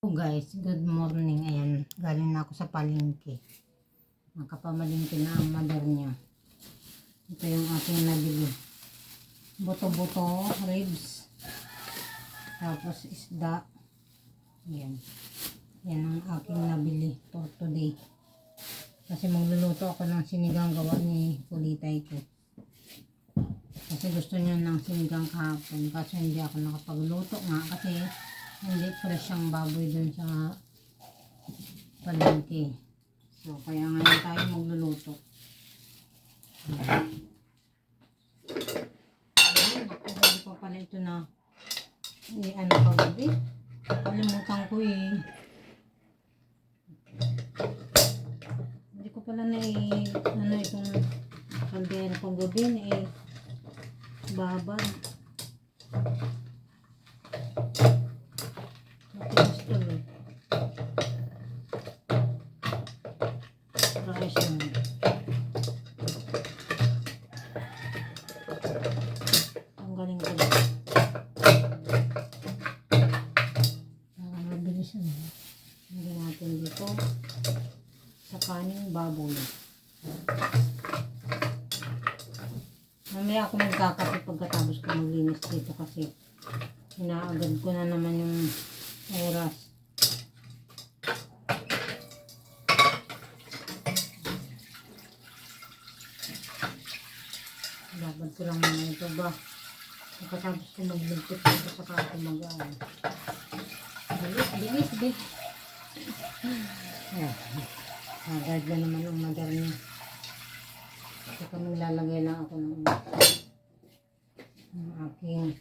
Oh guys, good morning. Ayan, galing na ako sa palengke. Nakapamalingki na ang mother niya. Ito yung aking nabili. Buto-buto, ribs. Tapos isda. Ayan. Yan ang aking nabili for today. Kasi magluluto ako ng sinigang gawa ni Kulitay ko. Kasi gusto niya ng sinigang kahapon. Kasi hindi ako nakapagluto nga. Kasi hindi fresh ang baboy dun sa palengke. So, kaya ngayon tayo magluluto. Ayun, naku, hindi pa pala ito na eh, ano kagabi. Kalimutan ko eh. Hindi ko pala na eh, ano itong kaldero kagabi na eh. Babad. Naman yung oras. Labad ko lang muna ito ba. Pagkatapos ko magligpit dito saka ako mag-ano. Bilis, bilis, bilis. Ayan. Agad na naman ang mother niya. Saka maglalagay lang ako ng aking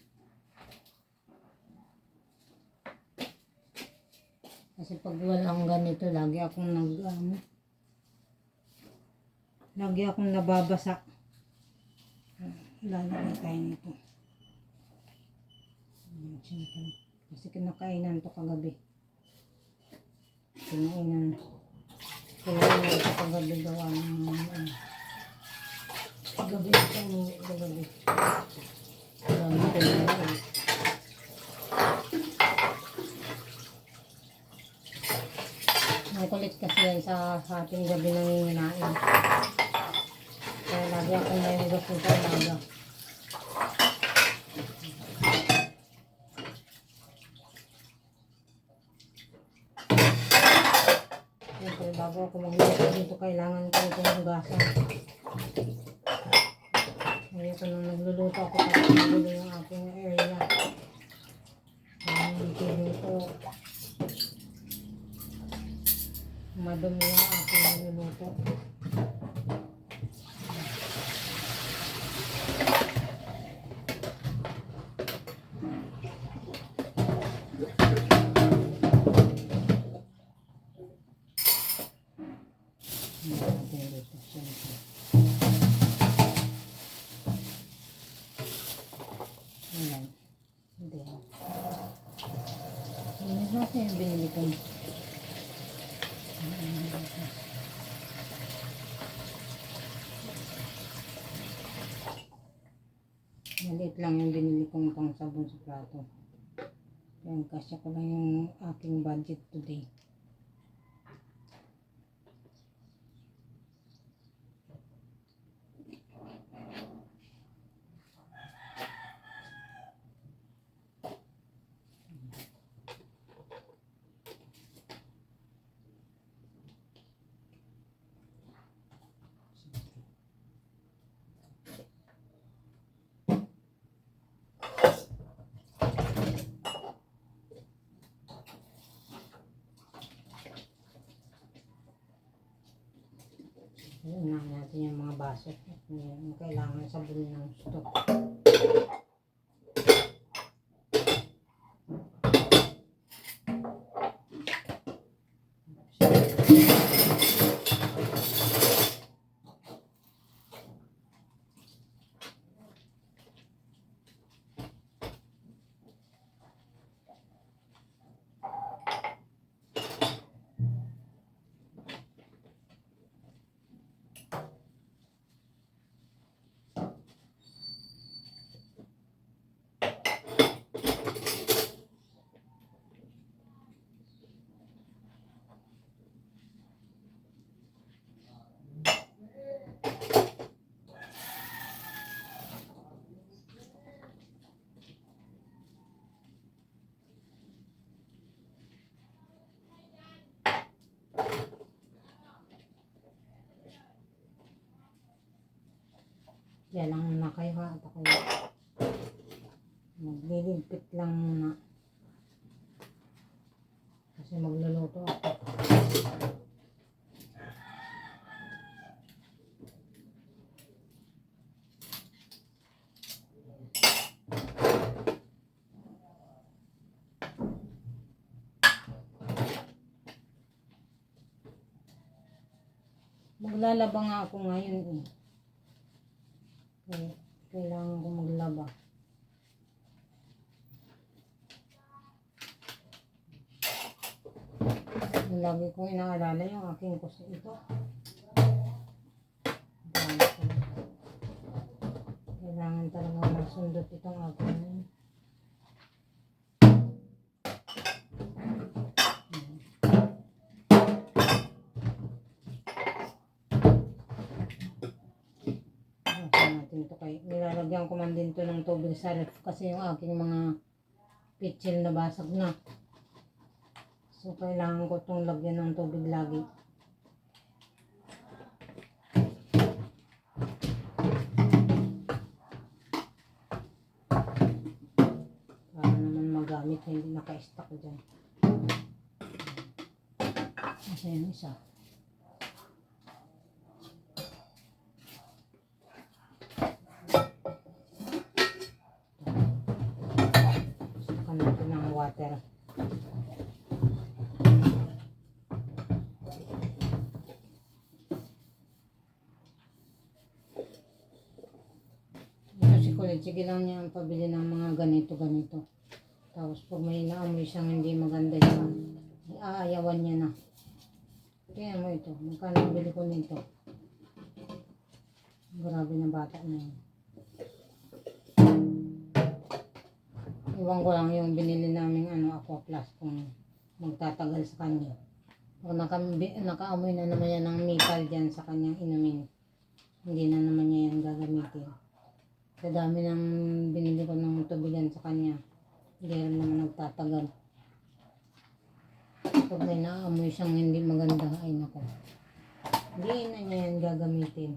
kasi pag walang ganito lagi akong nag ano, lagi akong nababasa. Lalagay tayo nito. Kasi kinakainan to kagabi. Kinainan. Kinainan to kagabi gawa ng ano, Gabi ito, gabi. Marami ko na yun. Ang kulit kasi yan sa, ating gabi ng hinain. Kaya lagi akong may hugas nito umaga. Siyempre, bago ako magluto dito, kailangan ko itong hugasan. Ngayon ko nung nagluluto ako para magulo yung aking area. Ang niluluto. Madumi yung aking lang yung binili kong pang sabon sa plato. Yan, kasya ko lang yung aking budget today. Yung kailangan sabon ng stock. Muna kayo ha. At ako magliligpit lang muna. Kasi magluluto ako. Maglalaba nga ako ngayon eh. Kailangan ko maglaba. Lagi kong inaalala yung aking kusa ito. Kailangan talaga masundot itong aking nilalagyan ko man din to ng tubig sa ref kasi yung aking mga pitchil na basag na. So kailangan ko itong lagyan ng tubig lagi. Para naman magamit hindi naka-stock dyan. Kasi yung isa. Lang niya ang pabili ng mga ganito-ganito. Tapos pag may naamoy siyang hindi maganda yun, aayawan niya na. Kaya mo ito, magkano bili ko nito? Grabe na bata na yun. Iwan ko lang yung binili naming ano, Aqua Plus kung magtatagal sa kanya. Pag naka, nakaamoy na naman yan ng metal dyan sa kanyang inumin, hindi na naman niya yan gagamitin. Sa dami ng binili ko ng tubigan sa kanya, hindi naman nagtatagal. Pag may naamoy siyang hindi maganda, ay nako. Hindi na niya yan gagamitin.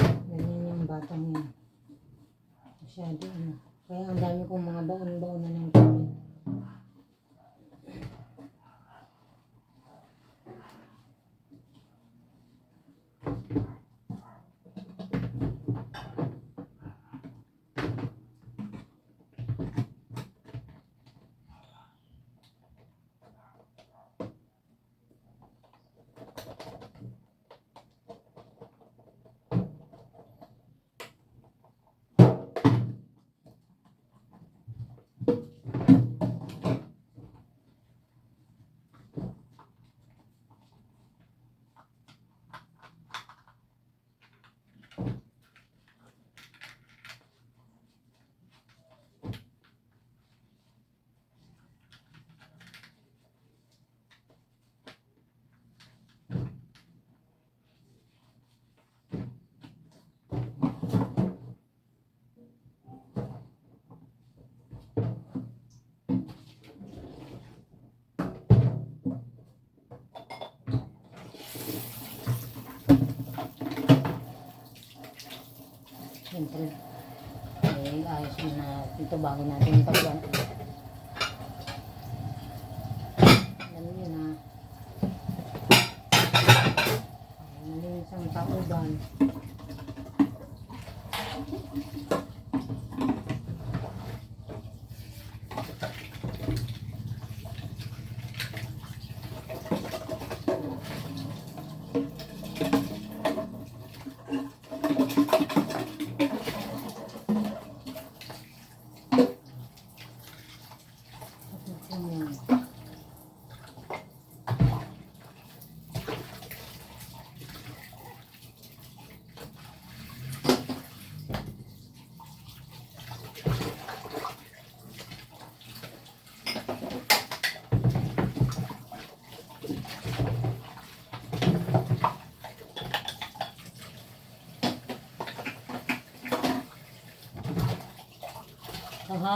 Ganyan yung batang yan. Masyado ano. Kaya ang dami kong mga baon-baon na ng tubig. Siyempre, eh, ayos na ito bago natin ipagwan. Alam niyo na, malinis ang tauban. Ayan.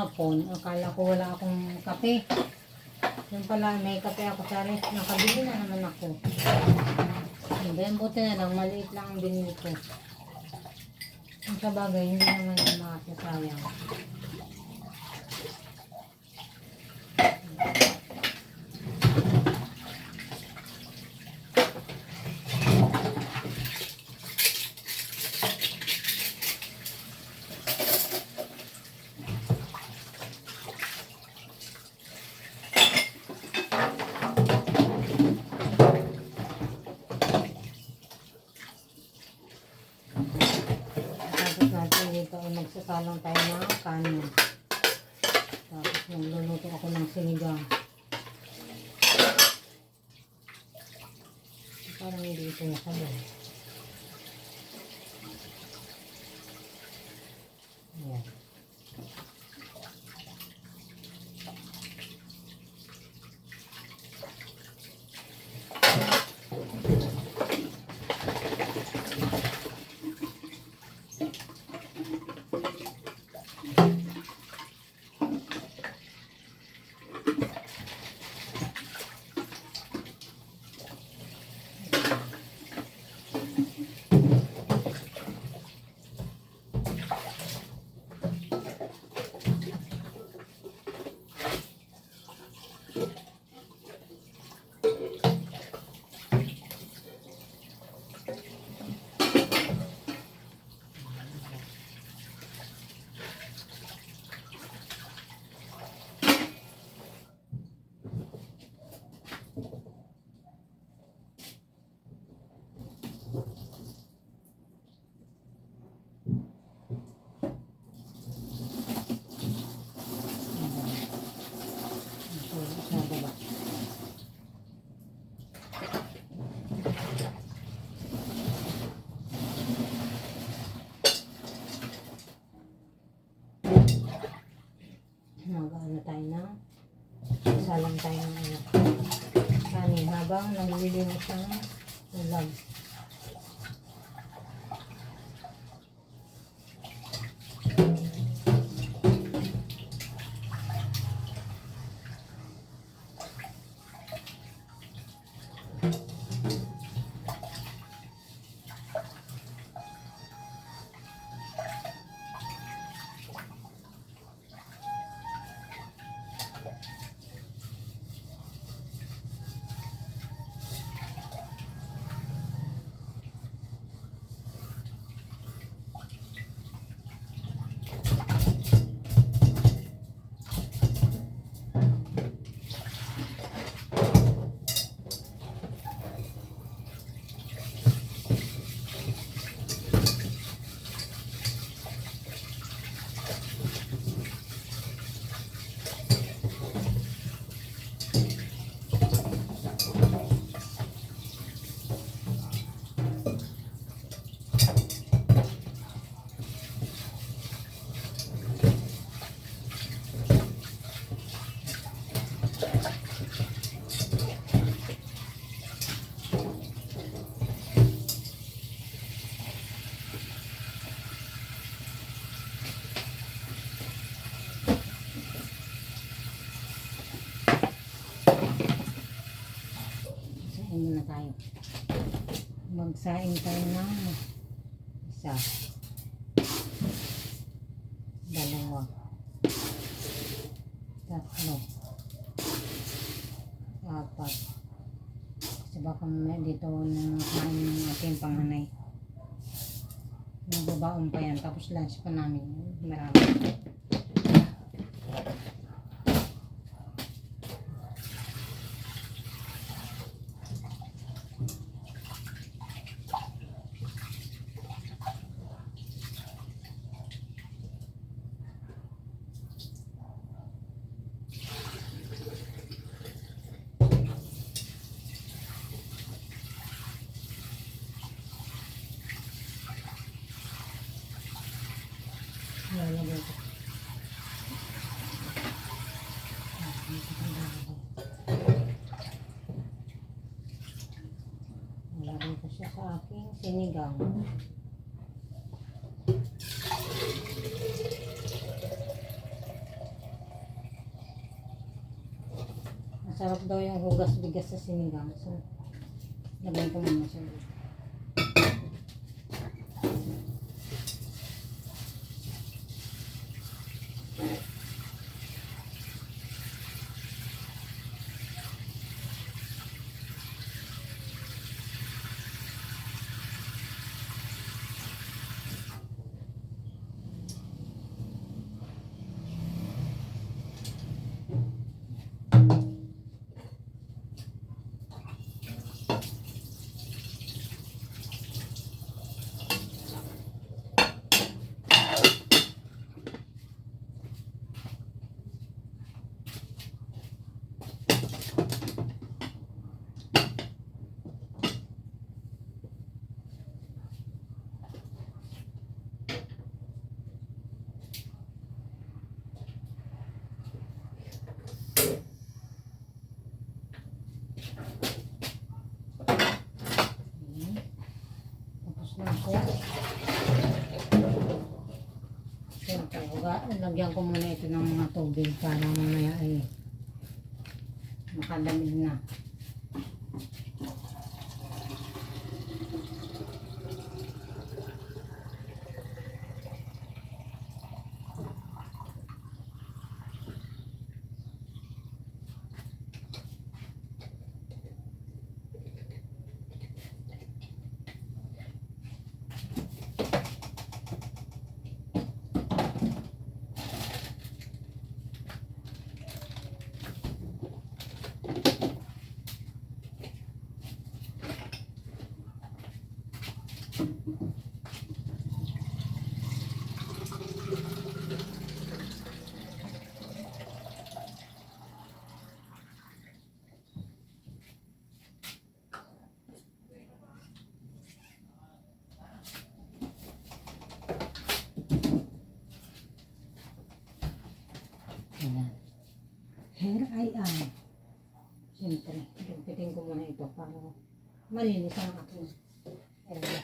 Kahapon, akala ko wala akong kape. Yung pala, may kape ako sa rest. Nakabili na naman ako. Hindi, buti na lang. Maliit lang ang binili ko. Kung sa bagay, hindi naman yung makasasayang. Tapos natin dito ay magsasalang tayo ng kanin. Tapos magluluto ako ng sinigang. Parang hindi ito nasabi. Ayan. Ito, sa baba. Mag-ano tayo na. Salang tayo ng ano. Kanin habang naglilinis ng ulam. Muna tayo. Magsaing tayo ng isa. Dalawa. Tatlo. Apat. Kasi baka may dito na kain ng ating panganay. Magbabaon pa yan. Tapos lunch pa namin. Marami. Lalagay ko. Lalagay ko siya sa aking sinigang. Masarap daw yung hugas bigas sa sinigang. So, lagay ko muna siya. dito. Ako. Siyempre, lagyan ko muna ito ng mga tubig para mamaya ay makalamig na. Here I am. Siyempre, pipitin ko muna ito para malinis ang aking area.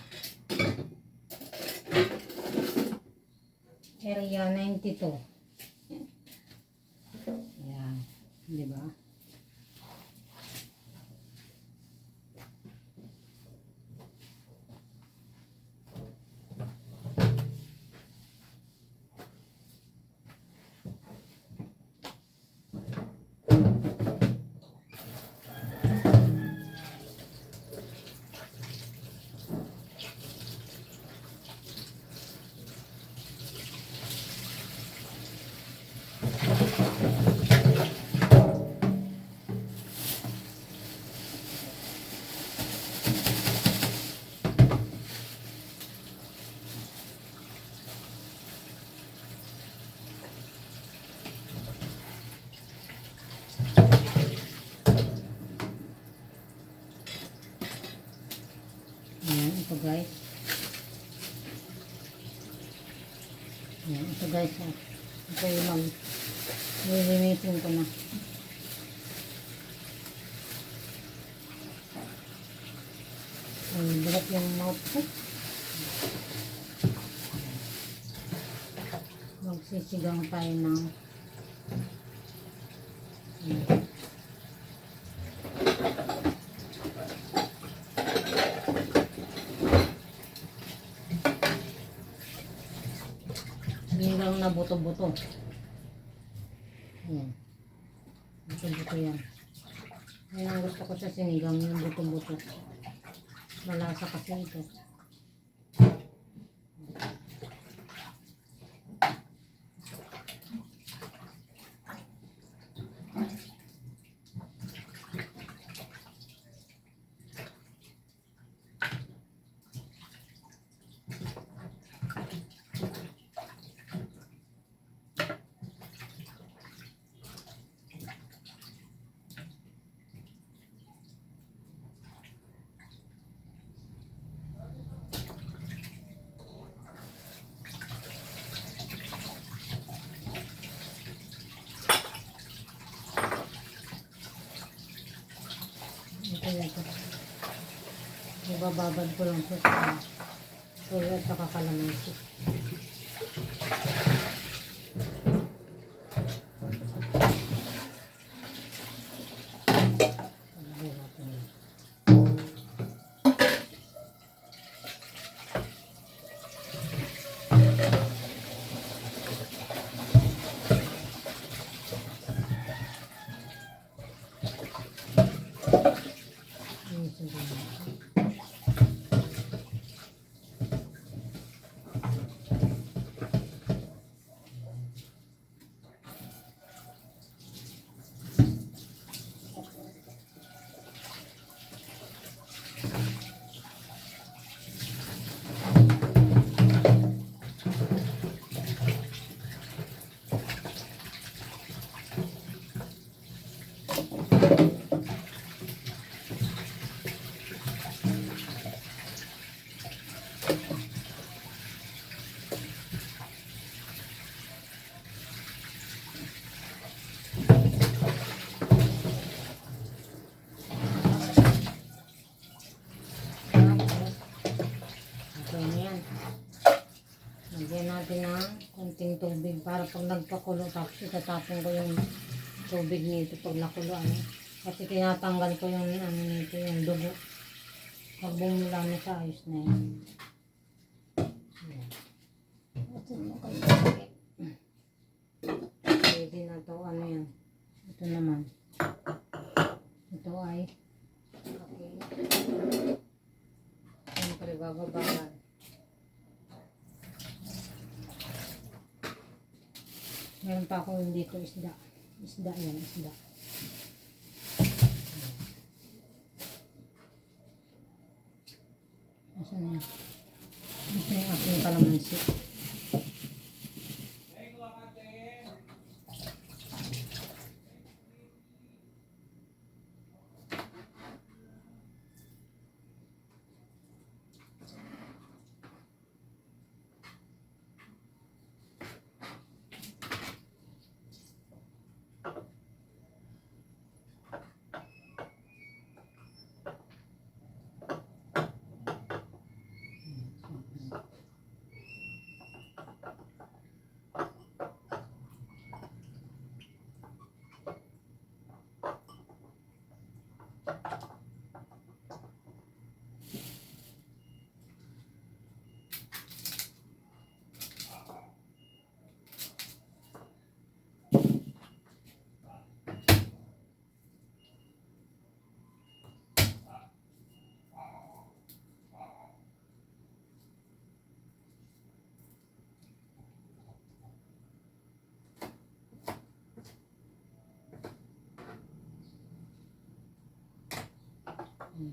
Area 92. Ayan. Di ba? Guys. ah. Ito yung mag lilinisin ko na. Ang bigat yung mouth ko. Magsisigang tayo ng Ayan. Sinigang na buto-buto. Ayan. Buto-buto yan. Ayan gusto ko sa sinigang, yung buto-buto. Malasa kasi. Ito yan ito. Ibababad ko lang siya sa tuloy at saka pag nagpakulo tapos itatapon ko yung tubig nito pag nakulo ano. Kasi tinatanggal ko yung ano nito yung dugo. Pag bumula na siya, ayos na yan. Pwede na to, ano yan. Ito naman. Ito ay okay. Siyempre, bababagan. Meron pa ako dito isda. Isda yan, isda. Asan na? Ito yung aking kalamansi. Ano?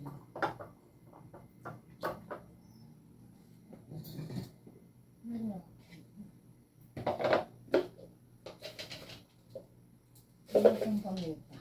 Ano itong pamuka?